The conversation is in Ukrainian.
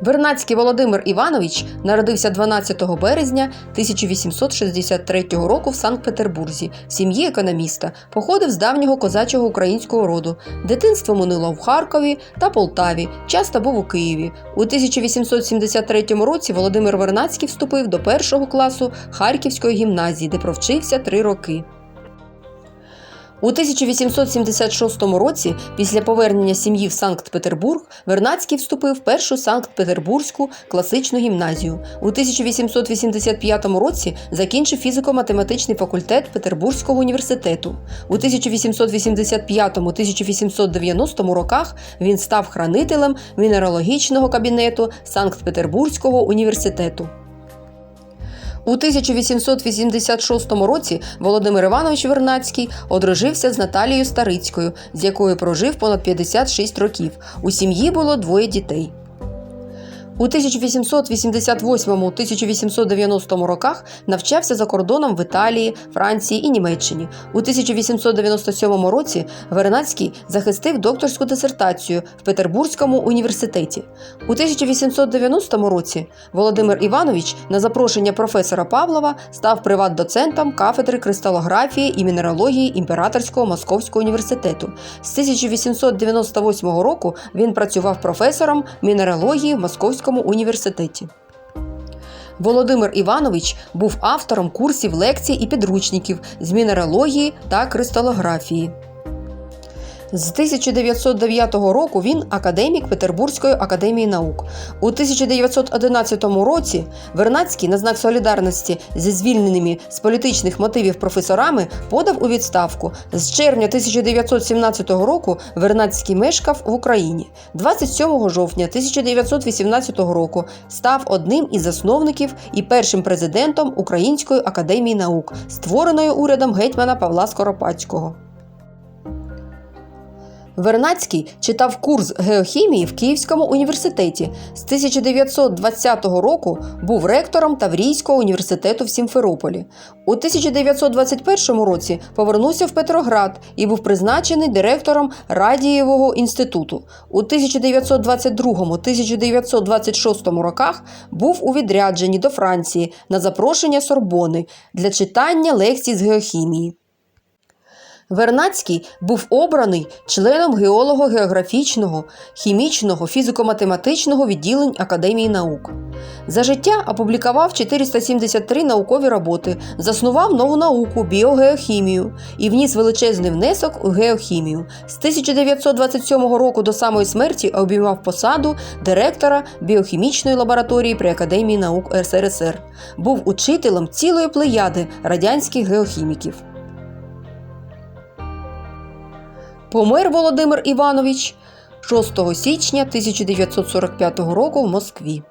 Вернацький Володимир Іванович народився 12 березня 1863 року в Санкт-Петербурзі в сім'ї економіста, походив з давнього козачого українського роду. Дитинство минуло в Харкові та Полтаві, часто був у Києві. У 1873 році Володимир Вернацький вступив до першого класу Харківської гімназії, де провчився три роки. У 1876 році, після повернення сім'ї в Санкт-Петербург, Вернацький вступив в першу Санкт-Петербурзьку класичну гімназію. У 1885 році закінчив фізико-математичний факультет Петербурзького університету. У 1885-1890 роках він став хранителем мінералогічного кабінету Санкт-Петербурзького університету. У 1886 році Володимир Іванович Вернацький одружився з Наталією Старицькою, з якою прожив понад 56 років. У сім'ї було двоє дітей. У 1888-1890 роках навчався за кордоном в Італії, Франції і Німеччині. У 1897 році Вернацький захистив докторську дисертацію в Петербурзькому університеті. У 1890 році Володимир Іванович на запрошення професора Павлова став приват-доцентом кафедри кристалографії і мінералогії Імператорського Московського університету. З 1898 року він працював професором мінералогії в Московському університеті. Володимир Іванович був автором курсів лекцій і підручників з мінералогії та кристалографії. З 1909 року він академік Петербурзької академії наук. У 1911 році Вернацький на знак солідарності зі звільненими з політичних мотивів професорами подав у відставку. З червня 1917 року Вернацький мешкав в Україні. 27 жовтня 1918 року став одним із засновників і першим президентом Української академії наук, створеної урядом гетьмана Павла Скоропадського. Вернацький читав курс геохімії в Київському університеті. З 1920 року був ректором Таврійського університету в Сімферополі. У 1921 році повернувся в Петроград і був призначений директором Радієвого інституту. У 1922-1926 роках був у відрядженні до Франції на запрошення Сорбони для читання лекцій з геохімії. Вернацький був обраний членом геолого-географічного, хімічного, фізико-математичного відділень Академії наук. За життя опублікував 473 наукові роботи, заснував нову науку біогеохімію і вніс величезний внесок у геохімію. З 1927 року до самої смерті обіймав посаду директора біохімічної лабораторії при Академії наук СРСР. Був учителем цілої плеяди радянських геохіміків. Помер Володимир Іванович 6 січня 1945 року в Москві.